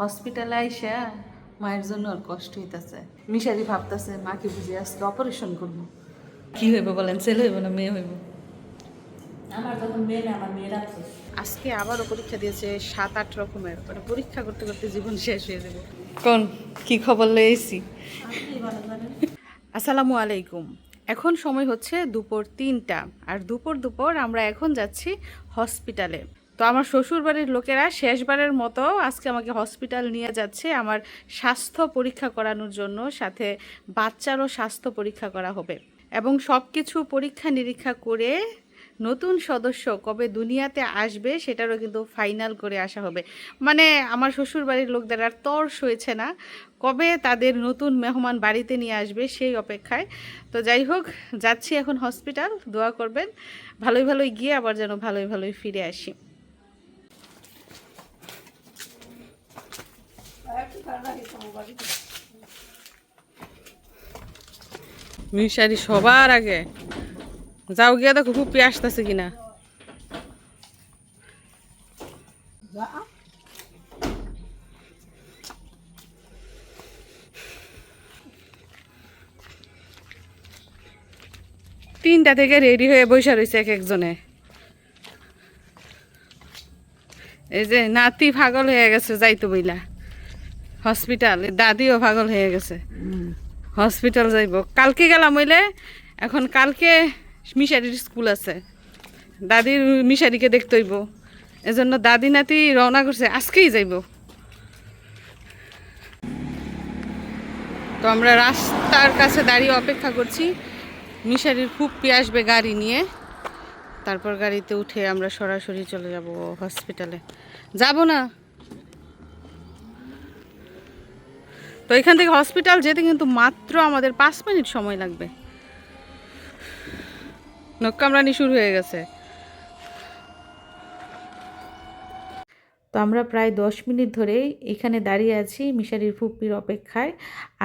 হসপিটালে আইসা মায়ের জন্য আর কষ্ট হইতাছে। মিশারি ভাবতাছে মাকে বুঝে আজকে অপারেশন করব। কি হইব বলেন ছেলে হইব না মেয়ে হইব? আমার যখন মেয়ে না আমার মেয়ের আফসোস আজকে আবারও পরীক্ষা দিয়েছে সাত আট রকমের। মানে পরীক্ষা করতে করতে জীবন শেষ হয়ে যাবে। কোন? কি খবর লয়েছি আপনি আসসালামু আলাইকুম। এখন সময় হচ্ছে দুপুর তিনটা। আর দুপুর দুপুর আমরা এখন যাচ্ছি হসপিটালে। তো আমার শ্বশুর বাড়ির লোকেরা শেষবারের মতো আজকে আমাকে হসপিটাল নিয়ে যাচ্ছে আমার স্বাস্থ্য পরীক্ষা করানোর জন্য, সাথে বাচ্চারও স্বাস্থ্য পরীক্ষা করা হবে। এবং সব কিছু পরীক্ষা নিরীক্ষা করে নতুন সদস্য কবে দুনিয়াতে আসবে সেটারও কিন্তু ফাইনাল করে আসা হবে। মানে আমার শ্বশুর বাড়ির লোকদের আর তর্স হয়েছে না কবে তাদের নতুন মেহমান বাড়িতে নিয়ে আসবে সেই অপেক্ষায়। তো যাই হোক, যাচ্ছি এখন হসপিটাল, দোয়া করবেন, ভালোই ভালোই গিয়ে আবার যেন ভালোই ভালোই ফিরে আসি। মিশারি সবার আগে। যাও গিয়ে দেখো খুব আসতেছে কিনা। তিনটা থেকে রেডি হয়ে বসে রয়েছে এক একজনে। এই যে নাতি পাগল হয়ে গেছে, যাইতো বইলা। হসপিটাল দাদিও পাগল হয়ে গেছে। হসপিটাল যাইব। কালকে গেলাম হইলে, এখন কালকে মিশারির স্কুল আছে। দাদির মিশারিকে দেখতে হইব। এজন্য দাদি নাতি রওনা করছে, আজকেই যাইব। তো আমরা রাস্তার কাছে দাঁড়িয়ে অপেক্ষা করছি। মিশারির খুব আসবে গাড়ি নিয়ে। তারপর গাড়িতে উঠে আমরা সরাসরি চলে যাব হসপিটালে। যাব না। তো এখান থেকে হসপিটাল যেতে কিন্তু মাত্র আমাদের পাঁচ মিনিট সময় লাগবে। নখ কামড়ানি শুরু হয়ে গেছে। তো আমরা প্রায় দশ মিনিট ধরে এখানে দাঁড়িয়ে আছি মিশারির ফুপির অপেক্ষায়।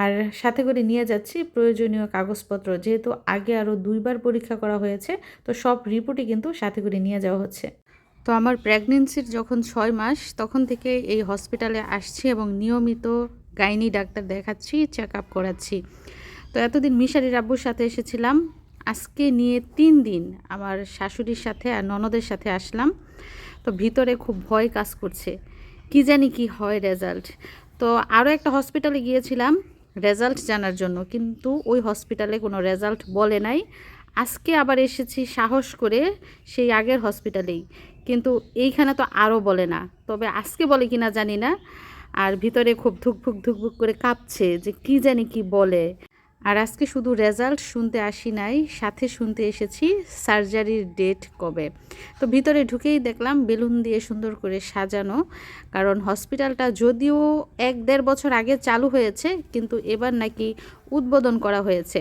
আর সাথে করে নিয়ে যাচ্ছি প্রয়োজনীয় কাগজপত্র যেহেতু আগে আরও দুইবার পরীক্ষা করা হয়েছে তো সব রিপোর্টই কিন্তু সাথে করে নিয়ে যাওয়া হচ্ছে। তো আমার প্রেগনেন্সির যখন ছয় মাস তখন থেকে এই হসপিটালে আসছি এবং নিয়মিত গাইনি ডাক্তার দেখাচ্ছি চেক আপ করাচ্ছি। তো এতদিন মিশারির আব্বুর সাথে এসেছিলাম। আজকে নিয়ে তিন দিন আমার শাশুড়ির সাথে আর ননদের সাথে আসলাম। তো ভিতরে খুব ভয় কাজ করছে। কি জানি কি হয় রেজাল্ট তো আরও একটা হসপিটালে গিয়েছিলাম রেজাল্ট জানার জন্য। কিন্তু ওই হসপিটালে কোনো রেজাল্ট বলে নাই। আজকে আবার এসেছি সাহস করে সেই আগের হসপিটালেই কিন্তু এইখানে তো আরও বলে না। তবে আজকে বলে কিনা জানি না। আর ভিতরে খুব ধুকভুক ধুকভুক করে কাঁপছে যে কি জানি কি বলে। আর আজকে শুধু রেজাল্ট শুনতে আসি নাই, সাথে শুনতে এসেছি সার্জারির ডেট কবে। তো ভিতরে ঢুকেই দেখলাম বেলুন দিয়ে সুন্দর করে সাজানো, কারণ হসপিটালটা যদিও এক দেড় বছর আগে চালু হয়েছে, কিন্তু এবার নাকি উদ্বোধন করা হয়েছে।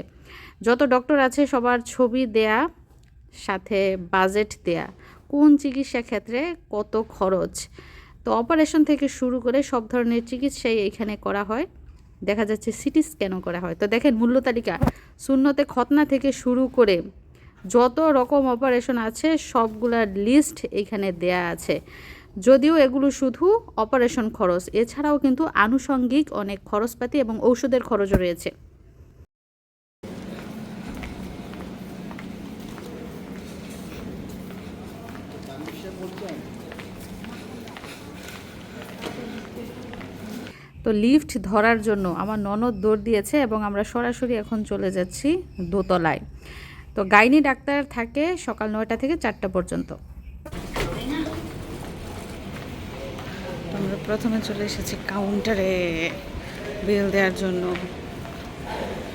যত ডক্টর আছে সবার ছবি দেয়া, সাথে বাজেট দেয়া। কোন চিকিৎসা ক্ষেত্রে কত খরচ? তো অপারেশন থেকে শুরু করে সব ধরনের চিকিৎসাই এখানে করা হয়। দেখা যাচ্ছে সিটি স্ক্যানও করা হয়। তো দেখেন মূল্য তালিকা। শূন্যতে খতনা থেকে শুরু করে যত রকম অপারেশন আছে সবগুলার লিস্ট এখানে দেয়া আছে। যদিও এগুলো শুধু অপারেশন খরচ, এছাড়াও কিন্তু আনুষঙ্গিক অনেক খরচপাতি এবং ঔষধের খরচও রয়েছে। তো লিফট ধরার জন্য আমার ননদ দৌড় দিয়েছে এবং আমরা সরাসরি এখন চলে যাচ্ছি দোতলায়। তো গাইনি ডাক্তার থাকে সকাল নয়টা থেকে চারটা পর্যন্ত। আমরা প্রথমে চলে এসেছি কাউন্টারে বিল দেওয়ার জন্য।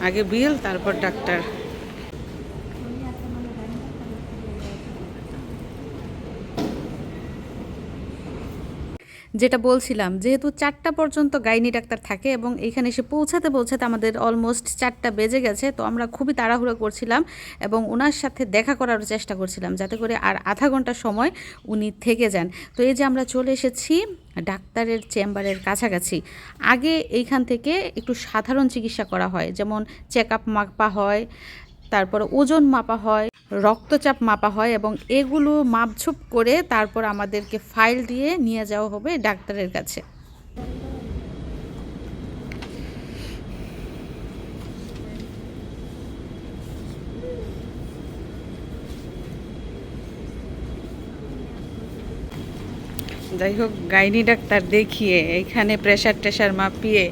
আগে বিল, তারপর ডাক্তার। যেটা বলছিলাম, যেহেতু চারটা পর্যন্ত গাইনি ডাক্তার থাকে এবং এখানে এসে পৌঁছাতে পৌঁছাতে আমাদের অলমোস্ট চারটা বেজে গেছে, তো আমরা খুবই তাড়াহুড়ো করছিলাম এবং ওনার সাথে দেখা করার চেষ্টা করছিলাম যাতে করে আর আধা ঘণ্টা সময় উনি থেকে যান। তো এই যে আমরা চলে এসেছি ডাক্তারের চেম্বারের কাছাকাছি। আগে এইখান থেকে একটু সাধারণ চিকিৎসা করা হয়, যেমন চেক আপ মাপা হয় তারপর ওজন মাপা হয়, রক্তচাপ মাপা হয় এবং এগুলো মাপঝুপ করে তারপর আমাদেরকে ফাইল দিয়ে নিয়ে যাওয়া হবে ডাক্তারের কাছে। যাই হোক, গাইনি ডাক্তার দেখিয়ে এখানে প্রেশার টেশার মাপিয়ে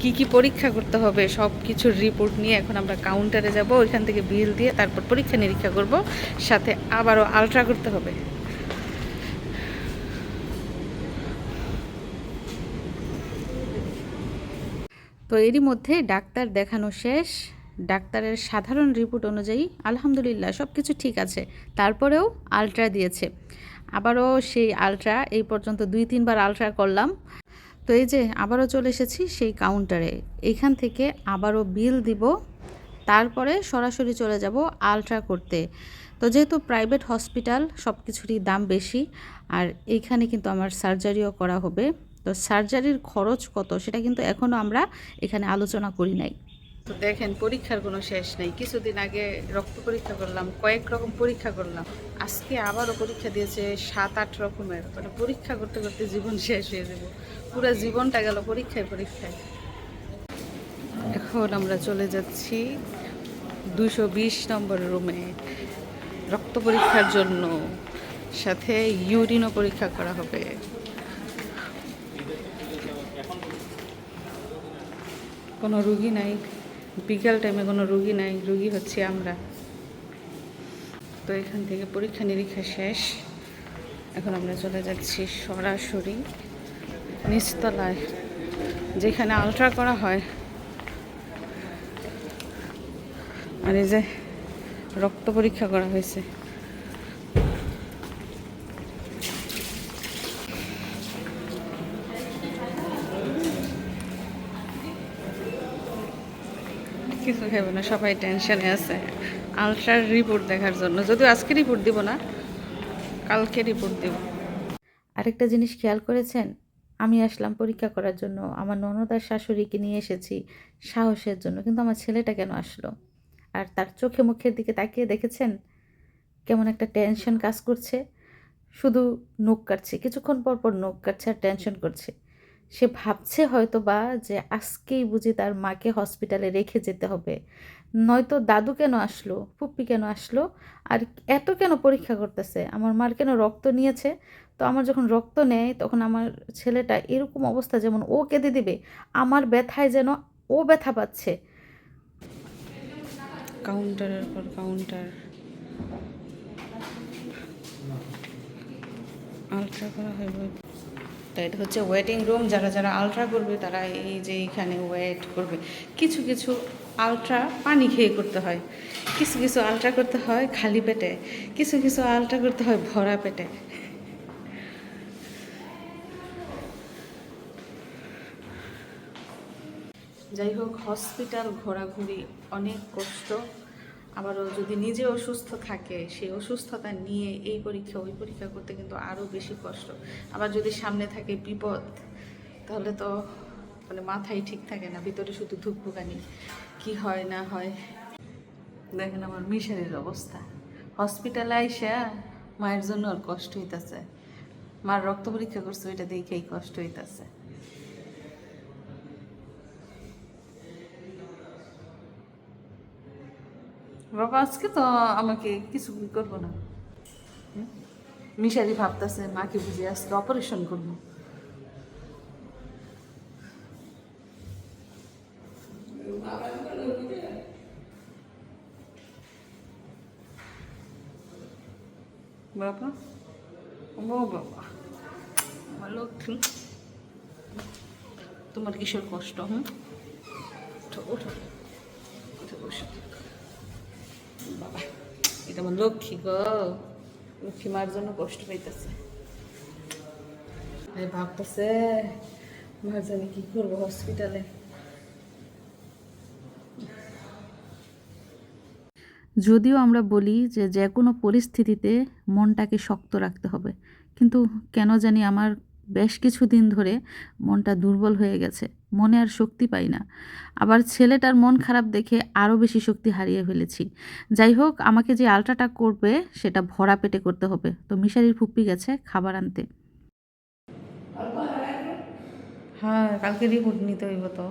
কি কি পরীক্ষা করতে হবে সব কিছুর রিপোর্ট নিয়ে এখন আমরা কাউন্টারে যাব, ওইখান থেকে বিল দিয়ে তারপর পরীক্ষা নিরীক্ষা করব, সাথে আবারও আলট্রা করতে হবে। তো এরই মধ্যে ডাক্তার দেখানো শেষ, ডাক্তারের সাধারণ রিপোর্ট অনুযায়ী আলহামদুলিল্লাহ সব কিছু ঠিক আছে, তারপরেও আলট্রা দিয়েছে। আবারও সেই আলট্রা এই পর্যন্ত দুই তিনবার আলট্রা করলাম। তো এই যে আবারও চলে এসেছি সেই কাউন্টারে এইখান থেকে আবারও বিল দিব। তারপরে সরাসরি চলে যাব আলট্রা করতে। তো যেহেতু প্রাইভেট হসপিটাল সব কিছুরই দাম বেশি, আর এইখানে কিন্তু আমার সার্জারিও করা হবে। তো সার্জারির খরচ কত সেটা কিন্তু এখনও আমরা এখানে আলোচনা করি নাই। তো দেখেন, পরীক্ষার কোনো শেষ নেই। কিছুদিন আগে রক্ত পরীক্ষা করলাম, কয়েক রকম পরীক্ষা করলাম। আজকে আবারও পরীক্ষা দিয়েছে সাত, আট রকমের। মানে পরীক্ষা করতে করতে জীবন শেষ হয়ে যাব। পুরো জীবনটা গেল পরীক্ষায় পরীক্ষায়। এখন আমরা চলে যাচ্ছি দুশো বিশ নম্বর রুমে। রক্ত পরীক্ষার জন্য সাথে ইউরিনও পরীক্ষা করা হবে। কোনো রুগী নাই, বিকাল টাইমে কোনো রুগী নাই, রুগী হচ্ছে আমরা। তো এখান থেকে পরীক্ষা নিরীক্ষা শেষ। এখন আমরা চলে যাচ্ছি সরাসরি নিচতলায়, যেখানে আলট্রা করা হয়। আর এই যে রক্ত পরীক্ষা করা হয়েছে। কিছু খাবে না, সবাই টেনশনে আছে। আলট্রার রিপোর্ট দেখার জন্য। যদিও আজকে রিপোর্ট দিব না, কালকে রিপোর্ট দিব। আরেকটা জিনিস খেয়াল করেছেন আমি আসলাম পরীক্ষা করার জন্য। আমার ননদার শাশুড়িকে নিয়ে এসেছি সাহসের জন্য, কিন্তু আমার ছেলেটা কেন আসলো? আর তার চোখে মুখের দিকে তাকিয়ে দেখেছেন? কেমন একটা টেনশন কাজ করছে। শুধু নখ কাটছে, কিছুক্ষণ পর পর নখ কাটছে আর টেনশন করছে। সে ভাবছে হয়তো বা যে আজকেই বুঝি তার মাকে হসপিটালে রেখে যেতে হবে। নয়তো দাদু কেন আসলো? পুপ্পি কেন আসলো? আর এত কেন পরীক্ষা করতেছে? আমার মার কেন রক্ত নিয়েছে? তো আমার যখন রক্ত নেয়, তখন আমার ছেলেটা এরকম অবস্থা যেমন ও কেঁদে দিবে, আমার ব্যথায় যেন ও ব্যথা পাচ্ছে। কাউন্টারের পর কাউন্টার আলট্রা করা হবে তো এটা হচ্ছে ওয়েটিং রুম যারা যারা আলট্রা করবে, তারা এই যে এইখানে ওয়েট করবে। কিছু কিছু আলট্রা পানি খেয়ে করতে হয়। কিছু কিছু আলট্রা করতে হয় খালি পেটে। কিছু কিছু আলট্রা করতে হয় ভরা পেটে। যাই হোক হসপিটাল ঘোরাঘুরি অনেক কষ্ট। আবারও যদি নিজে অসুস্থ থাকে সেই অসুস্থতা নিয়ে এই পরীক্ষা, ওই পরীক্ষা করতে কিন্তু আরও বেশি কষ্ট। আবার যদি সামনে থাকে বিপদ, তাহলে তো মানে মাথায় ঠিক থাকে না, ভিতরে শুধু ধুকভুকানি কি হয়, না হয়? দেখেন আমার মিশারির অবস্থা। হসপিটালে আইসা মায়ের জন্য আর কষ্ট হইতাছে। মার রক্ত পরীক্ষা করছে, ওইটা দেখেই কষ্ট হইতাছে। বাবা, আজকে তো আমাকে কিছু করব না? মিশারি ভাবতেছে, মাকে বুঝে আজকে অপারেশন করব। বাবা বাবা। তোমার কিসের কষ্ট, হুম? ওঠো ওঠো। উঠে বসো। আমার লক্ষ্মী গো। লক্ষ্মী মার জন্য কষ্ট পাইতেছে। ভাবতেছে, মার জানি কি করব হসপিটালে যদিও আমরা বলি যে যে কোনো পরিস্থিতিতে মনটাকে শক্ত রাখতে হবে। কিন্তু কেন জানি আমার বেশ কিছুদিন ধরে মনটা দুর্বল হয়ে গেছে। মনে আর শক্তি পাই না। আবার ছেলেটার মন খারাপ দেখে আরও বেশি শক্তি হারিয়ে ফেলেছি। যাই হোক, আমাকে যে আলট্রাটা করবে, সেটা ভরা পেটে করতে হবে। তো মিশারির ফুপ্পি গেছে খাবার আনতে। হ্যাঁ কালকে রিপোর্ট নিতে হইব তো।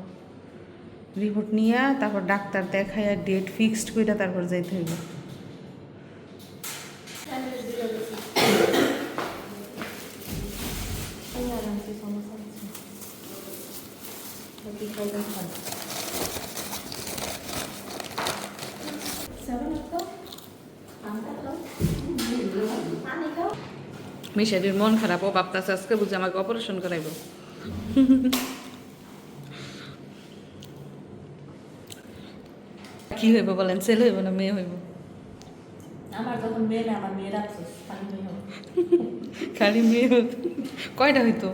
রিপোর্ট নিয়ে তারপর ডাক্তার আর ডেট ফিক্সড করে তারপর যাইতে হইব। মিশারির মন খারাপ ও ভাবতেছে আজকে বুঝে আমাকে অপারেশন করাইব। কি হইব বলেন ছেলে হইব না মেয়ে হইব? আমার যখন মেয়ে না আমার মেয়ের আফসোস পানি মেয়ে হবে। খালি মেয়ে কয়টা হইতো?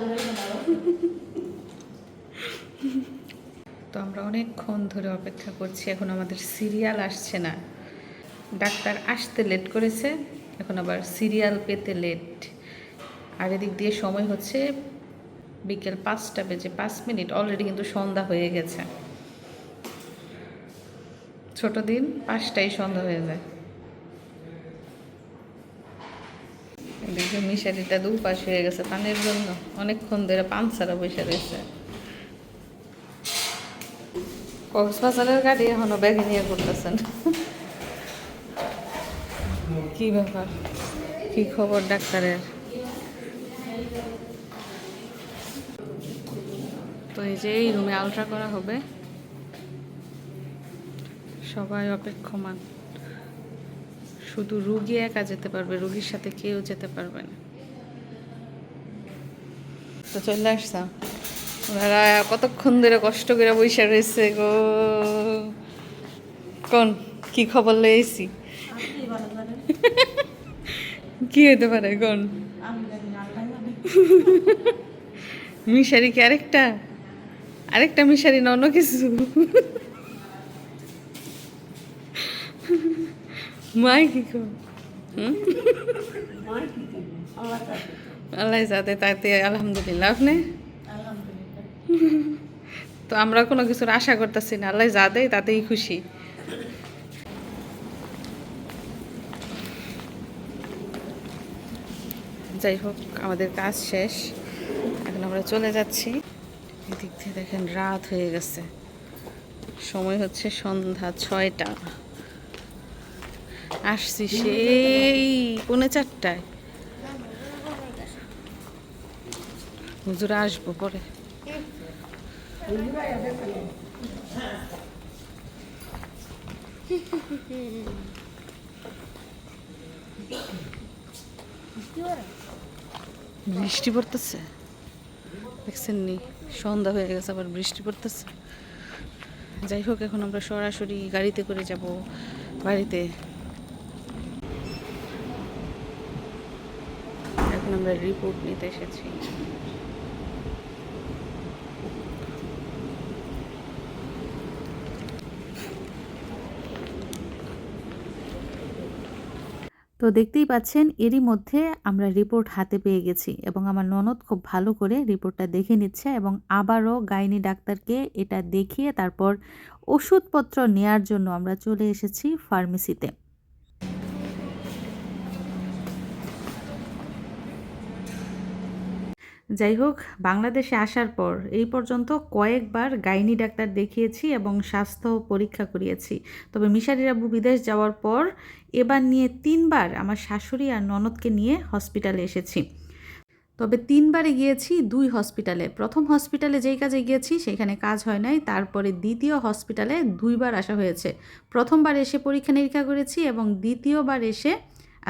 করে তো আমরা অনেকক্ষণ ধরে অপেক্ষা করছি, এখন আমাদের সিরিয়াল আসছে না। ডাক্তার আসতে লেট করেছে, এখন আবার সিরিয়াল পেতে লেট আর এদিক দিয়ে সময় হচ্ছে বিকেল পাঁচটা বেজে পাঁচ মিনিট অলরেডি কিন্তু সন্ধ্যা হয়ে গেছে। ছোট দিন পাঁচটাই সন্ধ্যা হয়ে যায়। এদিকে মিশারিটা দুপাশ হয়ে গেছে পানির জন্য। অনেকক্ষণ ধরে পান ছাড়া বসে রয়েছে। কক্সবাজারের গাড়ি এখনও ব্যাগে নিয়ে করতেছেন কি ব্যাপার? কি খবর ডাক্তারের? তো এই যে এই রুমে আলট্রা করা হবে। সবাই অপেক্ষমান। শুধু রুগী একা যেতে পারবে, রুগীর সাথে কেউ যেতে পারবে না। তো চলে আসতাম ওনারা কতক্ষণ ধরে কষ্ট করে বৈশা রয়েছে গো। কোন, কি খবর লয়েছি কি হইতে পারে কোন? মিশারি কি আরেকটা? আরেকটা মিশারি না, অন্য কিছু? মাই কি? আল্লাহ যাতে তাতে আলহামদুলিল্লাহ আপনি তো আমরা কোনো কিছুর আশা করতেছি না। আল্লাহ যা দেয় তাতেই খুশি। যাই হোক আমাদের কাজ শেষ। এখন আমরা চলে যাচ্ছি। এদিক থেকে দেখেন রাত হয়ে গেছে। সময় হচ্ছে সন্ধ্যা ছয়টা। আসছি সেই পৌনে চারটায়। হুজুরা আসব পরে। বৃষ্টি পড়তেছে? দেখছেন নি সন্ধ্যা হয়ে গেছে, আবার বৃষ্টি পড়তেছে। যাই হোক, এখন আমরা সরাসরি গাড়িতে করে যাব। বাড়িতে এখন আমরা রিপোর্ট নিতে এসেছি। তো দেখতেই পাচ্ছেন, এরই মধ্যে আমরা রিপোর্ট হাতে পেয়ে গেছি এবং আমার ননদ খুব ভালো করে রিপোর্টটা দেখে নিচ্ছে এবং আবারও গাইনি ডাক্তারকে এটা দেখিয়ে তারপর ওষুধপত্র নেয়ার জন্য আমরা চলে এসেছি ফার্মেসিতে যাই হোক বাংলাদেশে আসার পর এই পর্যন্ত কয়েকবার গাইনি ডাক্তার দেখিয়েছি এবং স্বাস্থ্য পরীক্ষা করিয়েছি। তবে মিশারির আব্বু বিদেশ যাওয়ার পর এবার নিয়ে তিনবার আমার শাশুড়ি আর ননদকে নিয়ে হসপিটালে এসেছি। তবে তিনবারে গিয়েছি দুই হসপিটালে। প্রথম হসপিটালে যেই কাজে গিয়েছি সেখানে কাজ হয় নাই, তারপরে দ্বিতীয় হসপিটালে দুইবার আসা হয়েছে। প্রথমবার এসে পরীক্ষা নিরীক্ষা করেছি এবং দ্বিতীয়বার এসে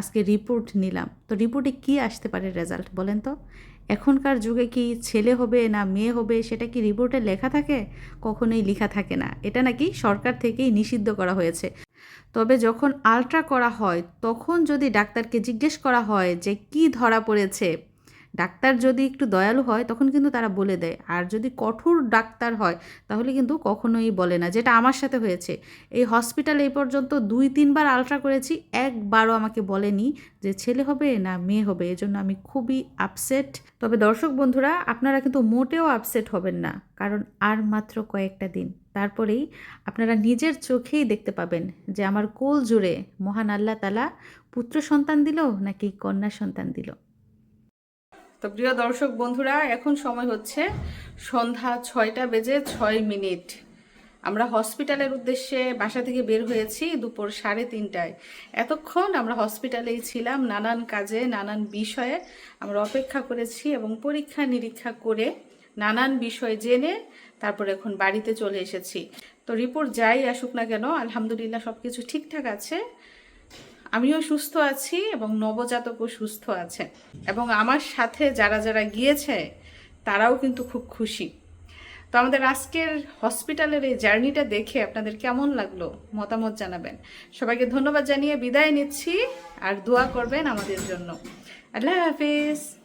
আজকে রিপোর্ট নিলাম। তো রিপোর্টে কি আসতে পারে রেজাল্ট বলেন তো? এখনকার যুগে কি ছেলে হবে না মেয়ে হবে সেটা কি রিপোর্টে লেখা থাকে? কখনোই লেখা থাকে না। এটা নাকি সরকার থেকেই নিষিদ্ধ করা হয়েছে। তবে যখন আলট্রা করা হয়, তখন যদি ডাক্তারকে জিজ্ঞেস করা হয় যে কি ধরা পড়েছে ডাক্তার যদি একটু দয়ালু হয়, তখন কিন্তু তারা বলে দেয়। আর যদি কঠোর ডাক্তার হয়, তাহলে কিন্তু কখনোই বলে না। যেটা আমার সাথে হয়েছে। এই হসপিটাল এই পর্যন্ত দুই, তিনবার আলট্রা করেছি, একবারও আমাকে বলেনি যে ছেলে হবে না মেয়ে হবে। এজন্য আমি খুবই আপসেট তবে দর্শক বন্ধুরা, আপনারা কিন্তু মোটেও আপসেট হবেন না। কারণ আর মাত্র কয়েকটা দিন। তারপরেই আপনারা নিজের চোখেই দেখতে পাবেন যে আমার কোল জুড়ে মহান আল্লাহ তালা পুত্র সন্তান দিল নাকি কন্যা সন্তান দিল। তো প্রিয় দর্শক বন্ধুরা, এখন সময় হচ্ছে সন্ধ্যা ছয়টা বেজে ছয় মিনিট। আমরা হসপিটালের উদ্দেশ্যে বাসা থেকে বের হয়েছি দুপুর সাড়ে তিনটায়। এতক্ষণ আমরা হসপিটালেই ছিলাম, নানান কাজে, নানান বিষয়ে আমরা অপেক্ষা করেছি এবং পরীক্ষা নিরীক্ষা করে নানান বিষয় জেনে তারপর এখন বাড়িতে চলে এসেছি। তো রিপোর্ট যাই আসুক না কেন, আলহামদুলিল্লাহ সব কিছু ঠিকঠাক আছে। আমিও সুস্থ আছি এবং নবজাতকও সুস্থ আছে। এবং আমার সাথে যারা যারা গিয়েছে, তারাও কিন্তু খুব খুশি। তো আমাদের আজকের হসপিটালের এই জার্নিটা দেখে আপনাদের কেমন লাগল মতামত জানাবেন। সবাইকে ধন্যবাদ জানিয়ে বিদায় নিচ্ছি, আর দোয়া করবেন আমাদের জন্য। আল্লাহ হাফিজ।